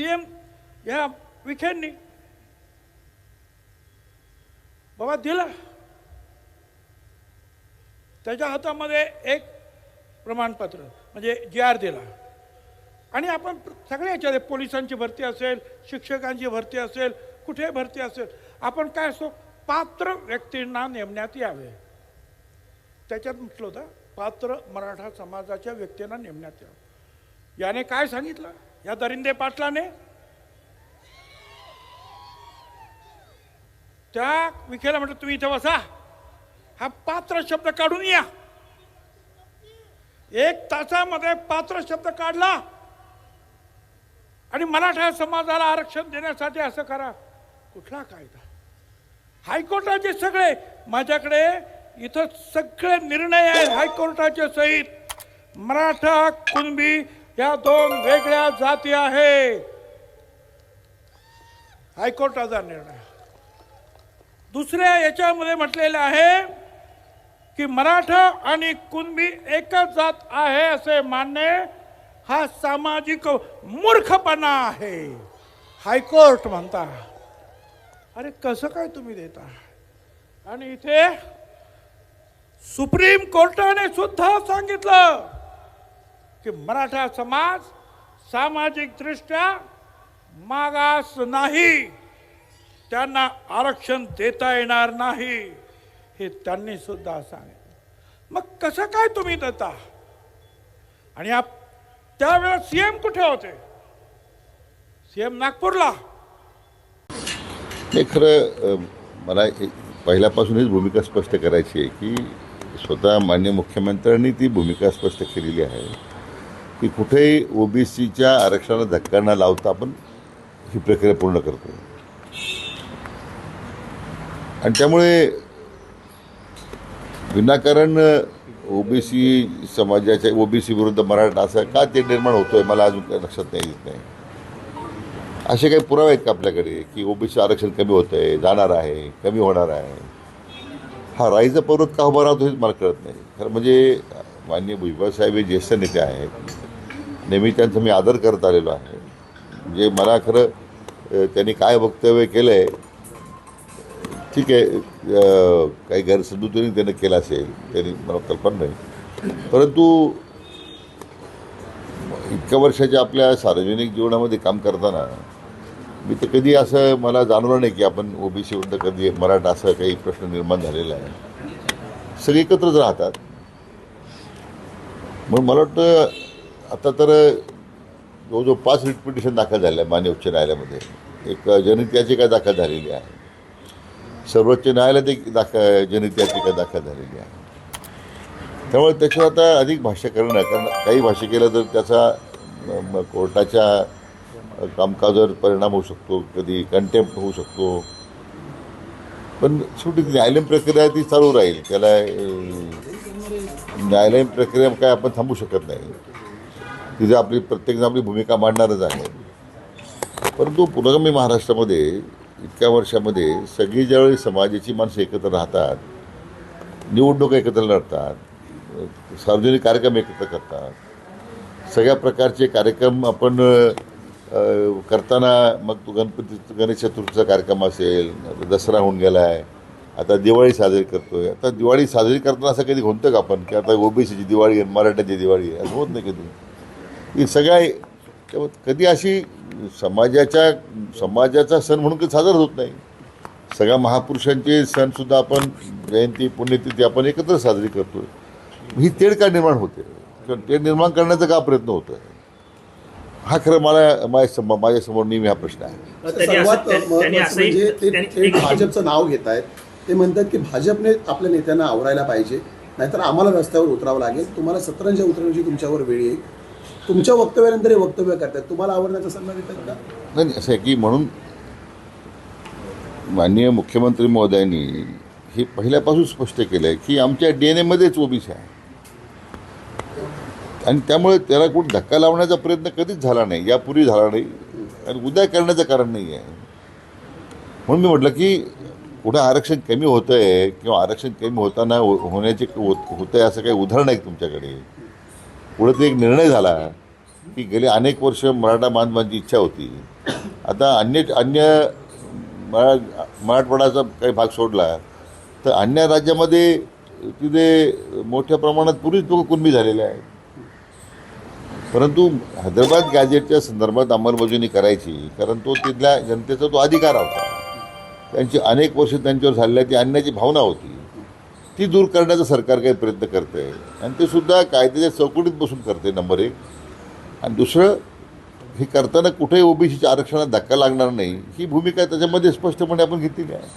CM या ह्या विखेंनी बाबा दिला. त्याच्या हातामध्ये एक प्रमाणपत्र म्हणजे जी आर दिला. आणि आपण सगळ्या याच्यात पोलिसांची भरती असेल शिक्षकांची भरती असेल कुठे भरती असेल आपण काय असतो पात्र व्यक्तींना नेमण्यात यावे. त्याच्यात म्हटलं होतं पात्र मराठा समाजाच्या व्यक्तींना नेमण्यात यावं. याने काय सांगितलं? या दरिंदे पाटलाने त्या विखेला म्हटलं तुम्ही इथे बसा. हा पात्र शब्द काढून या. एक तासामध्ये पात्र शब्द काढला. आणि मराठा समाजाला आरक्षण देण्यासाठी असं करा. कुठला कायदा? हायकोर्टाचे सगळे. माझ्याकडे इथं सगळे निर्णय आहेत हायकोर्टाचे सहित. मराठा कुणबी या दोन वेगळ्या जाती आहेत. हायकोर्टाचा निर्णय. दुसऱ्या याच्यामध्ये म्हटलेलं आहे की मराठा आणि कुणबी एकच जात आहे असे मानणे हा सामाजिक मूर्खपणा आहे. हायकोर्ट म्हणता. अरे कसं काय तुम्ही देता? आणि इथे सुप्रीम कोर्टाने सुद्धा सांगितलं की मराठा समाज सामाजिकदृष्ट्या मागास नाही. त्यांना आरक्षण देता येणार नाही हे त्यांनी सुद्धा सांगितलं. मग कसं काय तुम्ही देता? आणि आप त्यावेळेला सीएम कुठे होते? सीएम नागपूरला. हे खरं मला पहिल्यापासूनच भूमिका स्पष्ट करायची आहे की स्वतः मान्य मुख्यमंत्र्यांनी ती भूमिका स्पष्ट केलेली आहे. की कुठेही ओबीसीच्या आरक्षणाला धक्का न लावता आपण ही प्रक्रिया पूर्ण करतो. आणि त्यामुळे विनाकारण ओबीसी समाजाच्या ओबीसी विरुद्ध मराठा असं का ते निर्माण होतोय मला अजून काही लक्षात नाही येत नाही. असे काही पुरावे आहेत का आपल्याकडे की ओबीसी आरक्षण कमी होतं आहे जाणार आहे कमी होणार आहे? हा राईचा पर्वत का उभा राहतो हेच मला कळत नाही. खरं म्हणजे माननीय भुजबळसाहेब हे ज्येष्ठ नेते आहेत. नेहमी त्यांचा मी आदर करत आलेलो आहे. म्हणजे मला खरं त्यांनी काय वक्तव्य केलं आहे ठीक आहे काही गैरसमजुतीने त्यानं केलं असेल त्यांनी मला कल्पना नाही. परंतु इतक्या वर्षाच्या आपल्या सार्वजनिक जीवनामध्ये काम करताना मी तर कधी असं मला जाणवलं नाही की आपण ओबीसी विरुद्ध कधी मराठा असं काही प्रश्न निर्माण झालेला आहे. सगळे एकत्रच राहतात. म्हणून मला वाटतं आता तर जवळजवळ पाच रिट पिटिशन दाखल आहे मान्य उच्च न्यायालयामध्ये. एक जनहित याचिका दाखल झालेली आहे. सर्वोच्च न्यायालयात एक दाखल जनहित याचिका दाखल झालेली आहे. त्यामुळे त्याच्यावर आता अधिक भाष्य करणं कारण काही भाष्य केलं तर त्याचा कोर्टाच्या कामकाजावर परिणाम होऊ शकतो कधी कंटेम्प्ट होऊ शकतो. पण शेवटी न्यायालयीन प्रक्रिया ती चालू राहील. त्याला न्यायालयीन प्रक्रिया काय आपण थांबू शकत नाही. तिथे आपली प्रत्येकजण आपली भूमिका मांडणारच आहे. परंतु पुरोगामी महाराष्ट्रामध्ये इतक्या वर्षामध्ये सगळी ज्यावेळी समाजाची माणसं एकत्र राहतात निवडणूक एकत्र लढतात सार्वजनिक कार्यक्रम एकत्र करतात सगळ्या प्रकारचे कार्यक्रम आपण करताना मग तो गणपती गणेश चतुर्थीचा कार्यक्रम असेल दसरा होऊन गेला आहे आता दिवाळी साजरी करतोय आता दिवाळी साजरी करताना असं कधी म्हणतो का आपण की आता ओबीसीची दिवाळी आहे मराठ्याची दिवाळी आहे असं होत नाही कधी? ही सगळ्या कधी अशी समाजाच्या समाजाचा सण म्हणून काही साजरा होत नाही. सगळ्या महापुरुषांचे सणसुद्धा आपण जयंती पुण्यतिथी आपण एकत्र साजरी करतोय. ही तेढ का निर्माण होते? किंवा तेढ निर्माण करण्याचा का प्रयत्न होतोय? हा खरं मला माझ्या माझ्यासमोर नेहमी हा प्रश्न आहे. सर्वात म्हणजे ते भाजपचं नाव घेत आहेत. ते म्हणतात की भाजपने आपल्या नेत्यांना आवरायला पाहिजे. नाहीतर आम्हाला रस्त्यावर उतरावं लागेल. तुम्हाला सतरंजा उतरण्याची तुमच्यावर वेळ येईल. तुमच्या वक्तव्यानंतर हे वक्तव्य करतात. तुम्हाला आवडण्याचा सल्ला देतात का? नाही असं आहे की म्हणून माननीय मुख्यमंत्री महोदयांनी हे पहिल्यापासून स्पष्ट केलं आहे की आमच्या डी एन एमध्येच ओबीसी आहे. आणि त्यामुळे त्याला कुठे धक्का लावण्याचा प्रयत्न कधीच झाला नाही यापूर्वी झाला नाही आणि उद्या करण्याचं कारण नाही आहे म्हणून मी म्हटलं की कुठं आरक्षण कमी होतं आहे किंवा आरक्षण कमी होताना होण्याचे होत आहे असं काही उदाहरण आहे तुमच्याकडे? पुढे ते एक निर्णय झाला की गेली अनेक वर्ष मराठा बांधवांची इच्छा होती. आता अन्य अन्य मरा मराठवाडाचा काही भाग सोडला तर अन्य राज्यामध्ये तिथे मोठ्या प्रमाणात पूर्वीच लोक कुणबी झालेले आहेत. परंतु हैदराबाद गॅजेटच्या संदर्भात अंमलबजावणी करायची कारण तो तिथल्या जनतेचा तो अधिकार होता. त्यांची अनेक वर्ष त्यांच्यावर झालेल्या ती अन्याची भावना होती. ती दूर करण्याचा सरकार काही प्रयत्न करते. आणि ते सुद्धा कायद्याच्या चौकटीत बसून करते नंबर एक. आणि दुसरं हे करताना कुठेही ओबीसीच्या आरक्षणात धक्का लागणार नाही. ही भूमिका त्याच्यामध्ये स्पष्टपणे आपण घेतलेली आहे.